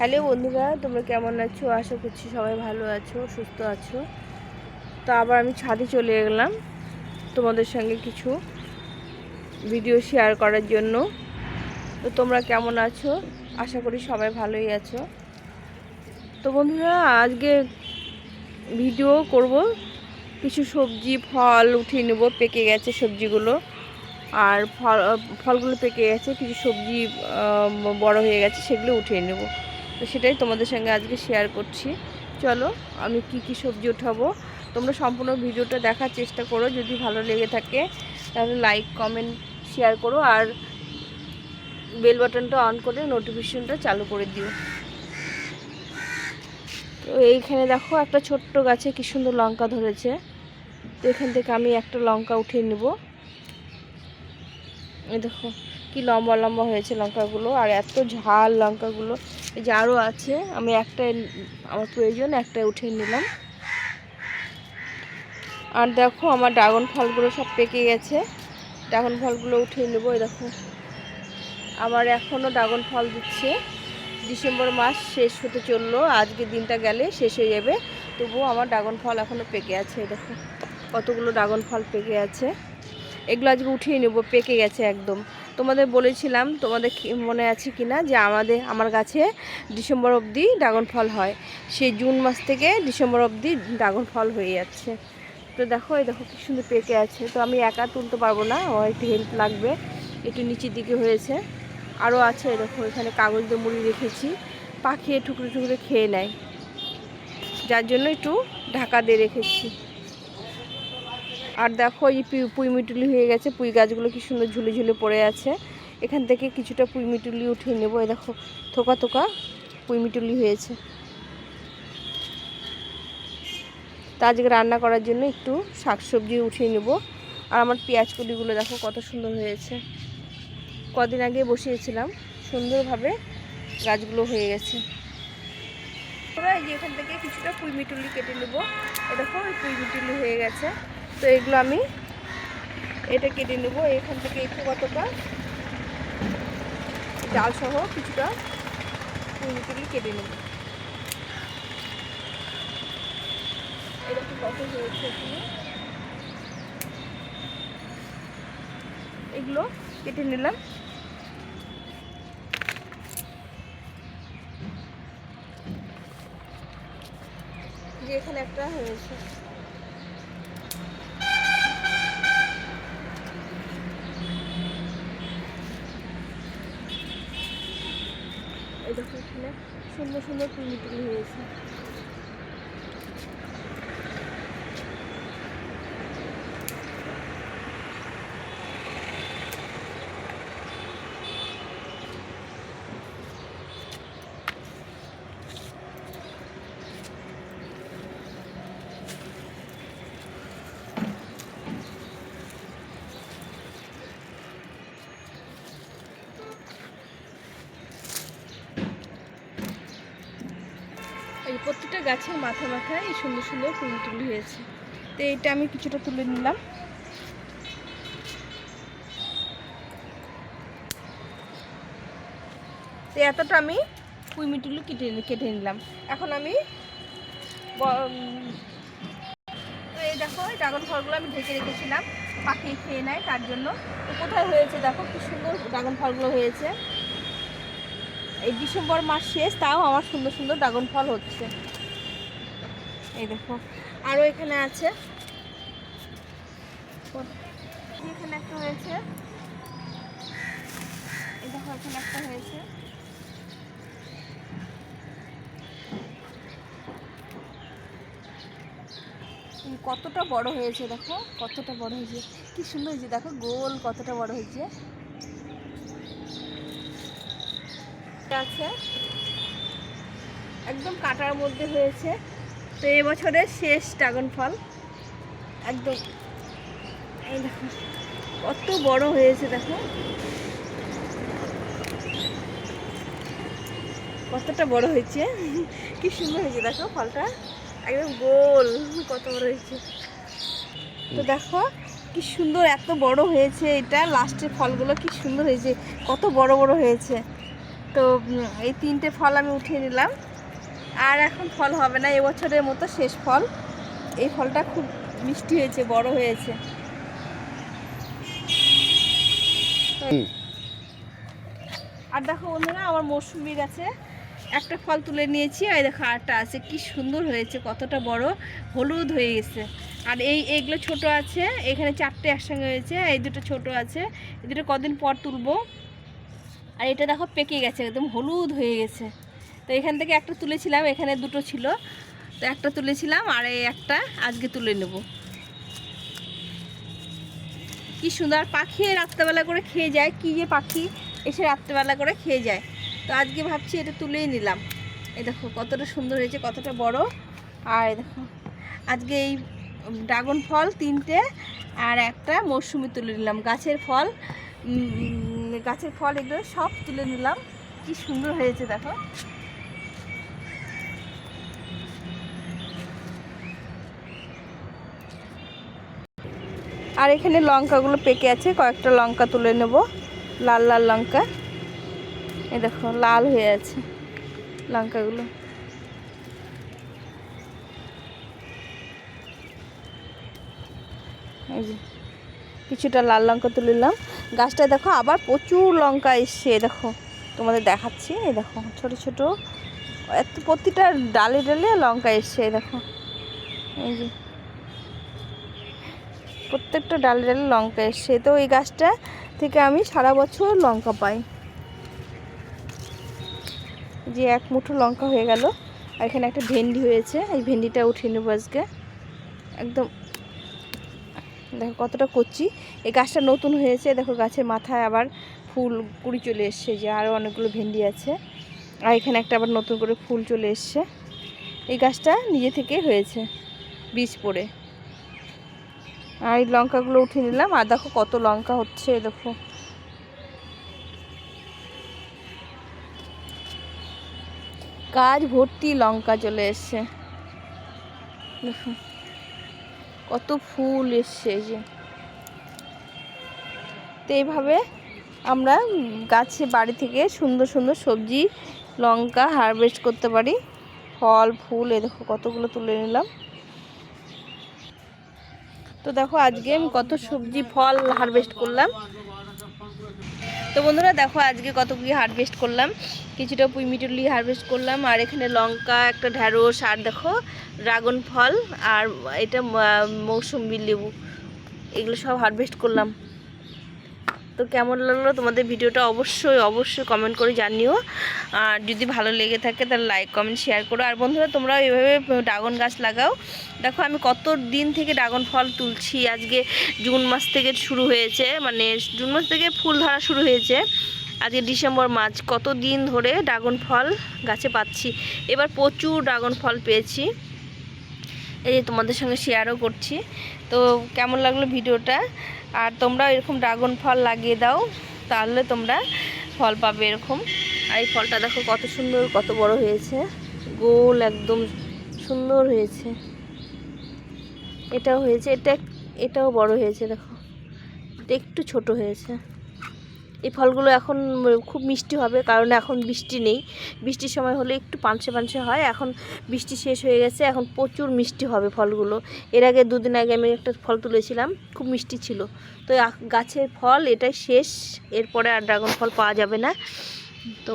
Hello বন্ধুরা, তোমরা কেমন আছো? আশা করছি সবাই ভালো আছো, সুস্থ আছো। তো আবার আমি ছাদে চলে গেলাম তোমাদের সঙ্গে কিছু ভিডিও শেয়ার করার জন্য। তো তোমরা কেমন আছো? আশা করি সবাই ভালোই আছো। তো বন্ধুরা, আজকে ভিডিও করব। কিছু সবজি, ফল উঠিয়ে নেব, পেকে গেছে সবজিগুলো। আর ফল, ফলগুলো পেকে গেছে, কিছু সবজি বড় হয়ে গেছে, সেগুলো উঠিয়ে নেব। তো সেটাই তোমাদের সঙ্গে আজকে শেয়ার করছি। চলো, আমি কি কি সবজি উঠাবো। তোমরা সম্পূর্ণ ভিডিওটা দেখার চেষ্টা করো, যদি ভালো লেগে থাকে, তাহলে লাইক কমেন্ট শেয়ার করো, আর বেল বাটনটা অন করে নোটিফিকেশনটা চালু করে দিও। তো এইখানে দেখো, একটা ছোট্ট গাছে কি সুন্দর লঙ্কা ধরেছে। তো এখান থেকে আমি একটা লঙ্কা উঠিয়ে নেব। এই দেখো, কি লম্বা লম্বা হয়েছে লঙ্কাগুলো, আর এত ঝাল লঙ্কাগুলো। এই যে আরও আছে, আমি একটা আমার প্রয়োজন একটা উঠিয়ে নিলাম। আর দেখো আমার ড্রাগন ফলগুলো সব পেকে গেছে। ড্রাগন ফলগুলো উঠিয়ে নেব দেখো। আমার এখনও ড্রাগন ফল দিচ্ছে। ডিসেম্বর মাস শেষ হতে চলল, আজকে দিনটা গেলে শেষ হয়ে যাবে। তবুও আমার ড্রাগন ফল এখনও পেকে আছে দেখো। কতগুলো ড্রাগন ফল পেকে আছে। এগুলো আজকে উঠিয়ে নেব, পেকে গেছে একদম। তোমাদের বলেছিলাম, তোমাদের মনে আছে কি না যে আমাদের, আমার গাছে ডিসেম্বর অবধি ড্রাগন ফল হয়। সেই জুন মাস থেকে ডিসেম্বর অবধি ড্রাগন ফল হয়ে যাচ্ছে। তো দেখো, এই দেখো কি সুন্দর পেকে আছে। তো আমি একা তুলতে পারব না, আমার একটু হেল্প লাগবে। একটু নিচের দিকে হয়েছে। আরও আছে দেখো, এখানে কাগজ দিয়ে মুড়ি রেখেছি। পাখি এ টুকরো টুকরো খেয়ে নেয়। যার জন্য একটু ঢাকা দিয়ে রেখেছি। আর দেখো এই পু- পুঁই মিটুলি হয়ে গেছে, পুঁই গাছগুলো কি সুন্দর ঝুলে ঝুলে পড়ে আছে। এখান থেকে কিছুটা পুঁই মিটুলি উঠিয়ে নেব। এই দেখো, থোকা থোকা পুঁই মিটুলি হয়েছে। তা আজকে রান্না করার জন্য একটু শাকসবজি উঠিয়ে নেব। আর আমার পেঁয়াজ কলিগুলো দেখো কত সুন্দর হয়েছে। কদিন আগে বসিয়েছিলাম, সুন্দরভাবে গাছগুলো হয়ে গেছে। এখান থেকে কিছুটা পুঁই মিটুলি কেটে নেব। এ দেখো, ওই পুঁই মিটুলি হয়ে গেছে। তো এগুলো আমি এটা কেটে নেব। এখান থেকে একটু কতটা? ডাল সহ কিছুটা মিটুলি কেটে নেব। কত হয়েছে এগুলো কেটে নিলাম। যে এখানে একটা হয়েছে। দেখো এখানে সুন্দর সুন্দর টুলি টুলি হয়েছে। প্রত্যেকটা গাছের মাথা মাথায় এই সুন্দর সুন্দর ফুল তুলি হয়েছে। তো এটা আমি কিছুটা তুলে নিলাম। তো এতটা আমি কুইমিটুলু কেটে কেটে নিলাম। এখন আমি তো এই দেখো, এই ড্রাগন ফলগুলো আমি ঢেকে রেখেছিলাম। পাখি খেয়ে নেয়, তার জন্য। তো কোথায় হয়েছে দেখো, কি সুন্দর ড্রাগন ফলগুলো হয়েছে। এই ডিসেম্বর মাস শেষ, তাও আমার সুন্দর সুন্দর ড্রাগন ফল হচ্ছে। এই দেখো আরও এখানে আছে। এখানে একটা হয়েছে। এই দেখো, এখানে একটা হয়েছে। কতটা বড় হয়েছে, দেখো, কতটা বড় হয়েছে। কি সুন্দর হয়েছে, দেখো, গোল কতটা বড় হয়েছে। আছে। একদম কাটার মধ্যে হয়েছে। তো এবছরের শেষ ড্রাগন ফল। একদম। কত বড় হয়েছে, দেখো। কতটা বড় হয়েছে। কি সুন্দর হয়েছে, দেখো ফলটা। একদম গোল, কত বড় হয়েছে। তো দেখো, কি সুন্দর এত বড় হয়েছে এটা। লাস্টের ফলগুলো কি সুন্দর হয়েছে, কত বড় বড় হয়েছে। তো এই তিনটে ফল আমি উঠিয়ে নিলাম। আর এখন ফল হবে না, এবছরের মতো শেষ ফল। এই ফলটা খুব মিষ্টি হয়েছে, বড় হয়েছে। আর দেখো বন্ধুরা, আমার মৌসুমি গাছে একটা ফল তুলে নিয়েছি, আর দেখো আরটা আছে, কি সুন্দর হয়েছে, কতটা বড়, হলুদ হয়ে গেছে। আর এই এইগুলো ছোট আছে, এখানে চারটে একসঙ্গে হয়েছে এই দুটো ছোট আছে, এই দুটো কদিন পর তুলবো। আর এটা দেখো পেকে গেছে, একদম হলুদ হয়ে গেছে। তো এখান থেকে একটা তুলেছিলাম, এখানে দুটো ছিল। তো একটা তুলেছিলাম আর এই একটা আজকে তুলে নেব। কি সুন্দর পাখি রাত্রেবেলা করে খেয়ে যায়, কি যে পাখি এসে রাত্রেবেলা করে খেয়ে যায়। তো আজকে ভাবছি এটা তুলেই নিলাম। এই দেখো কতটা সুন্দর হয়েছে, কতটা বড়। আর দেখো, আজকে এই ড্রাগন ফল তিনটে আর একটা মৌসুমি তুলে নিলাম। গাছের ফল উম, গাছের ফল এগুলো সব তুলে নিলাম। কি সুন্দর হয়েছে দেখো। আর এখানে লঙ্কাগুলো পেকে আছে কয়েকটা লঙ্কা তুলে নেব। লাল লাল লঙ্কা। এই দেখো লাল হয়ে আছে লঙ্কাগুলো। যে কিছুটা লাল লঙ্কা তুলে নিলাম। গাছটায় দেখো, আবার প্রচুর লঙ্কা এসছে, দেখো। তোমাদের দেখাচ্ছি, এই দেখো, ছোট ছোট। এত প্রতিটা ডালে ডালে লঙ্কা এসছে, এই দেখো। এই যে। প্রত্যেকটা ডালে ডালে লঙ্কা এসছে। তো এই গাছটা থেকে আমি সারা বছর লঙ্কা পাই। যে এক মুঠো লঙ্কা হয়ে গেল, আর এখানে একটা ভেন্ডি হয়েছে। এই ভেন্ডিটা উঠিয়ে নেব আজকে। একদম দেখো কতটা কচি। এই গাছটা নতুন হয়েছে, দেখো গাছের মাথায় আবার ফুল কুড়ি চলে এসছে যে আরও অনেকগুলো ভেন্ডি আছে। আর এখানে একটা আবার নতুন করে ফুল চলে এসছে। এই গাছটা নিজে থেকে হয়েছে, বীজ পড়ে। আর এই লঙ্কাগুলো উঠিয়ে নিলাম, আর দেখো কত লঙ্কা হচ্ছে দেখো। গাছ ভর্তি লঙ্কা চলে এসছে। দেখো। কত ফুল এসছে যে। তো এইভাবে আমরা গাছে বাড়ি থেকে সুন্দর সুন্দর সবজি, লঙ্কা হারভেস্ট করতে পারি। ফল, ফুল এ দেখো কতগুলো তুলে নিলাম। তো দেখো আজকে আমি কত সবজি, ফল হারভেস্ট করলাম। তো বন্ধুরা দেখো আজকে কতগুলি হারভেস্ট করলাম। কিছুটা পুইমিটুলি হারভেস্ট করলাম, আর এখানে লঙ্কা, একটা ঢ্যাঁড়স, আর দেখো ড্রাগন ফল, আর এটা মৌসুম্বি লেবু, এগুলো সব হারভেস্ট করলাম। তো কেমন লাগল তোমাদের ভিডিওটা অবশ্যই অবশ্যই কমেন্ট করে জানিও। আর যদি ভালো লেগে থাকে তাহলে লাইক কমেন্ট শেয়ার করো। আর বন্ধুরা তোমরা এভাবে ড্রাগন গাছ লাগাও। দেখো, আমি কত দিন থেকে ড্রাগন ফল তুলছি। আজকে জুন মাস থেকে শুরু হয়েছে। মানে জুন মাস থেকে ফুল ধরা শুরু হয়েছে। আজকে ডিসেম্বর মাস। কত দিন ধরে ড্রাগন ফল গাছে পাচ্ছি। এবার প্রচুর ড্রাগন ফল পেয়েছি। এই যে তোমাদের সঙ্গে শেয়ারও করছি। তো কেমন লাগল ভিডিওটা? আর তোমরা এরকম ড্রাগন ফল লাগিয়ে দাও, তাহলে তোমরা ফল পাবে এরকম। আর এই ফলটা দেখো কত সুন্দর, কত বড় হয়েছে। গোল একদম সুন্দর হয়েছে। এটাও হয়েছে, এটা, এটাও বড় হয়েছে, দেখো। এটা একটু ছোট হয়েছে। এই ফলগুলো এখন, খুব মিষ্টি হবে, কারণ এখন বৃষ্টি নেই। বৃষ্টির সময় হলে একটু পানসে পানসে হয়। এখন বৃষ্টি শেষ হয়ে গেছে, এখন প্রচুর মিষ্টি হবে ফলগুলো। এর আগে দুদিন আগে আমি একটা ফল তুলেছিলাম, খুব মিষ্টি ছিল। তো গাছের ফল এটাই শেষ, এরপরে আর ড্রাগন ফল পাওয়া যাবে না। তো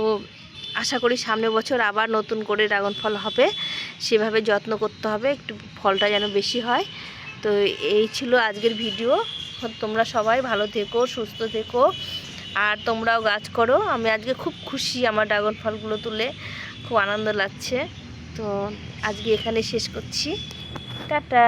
আশা করি সামনের বছর আবার নতুন করে ড্রাগন ফল হবে। সেভাবে যত্ন করতে হবে, একটু ফলটা যেন বেশি হয়। তো এই ছিল আজকের ভিডিও। তোমরা সবাই ভালো থেকো, সুস্থ থেকো। আর তোমরাও গাছ করো। আমি আজকে খুব খুশি আমার ড্রাগন ফলগুলো তুলে। খুব আনন্দ লাগছে। তো আজকে এখানে শেষ করছি। টাটা!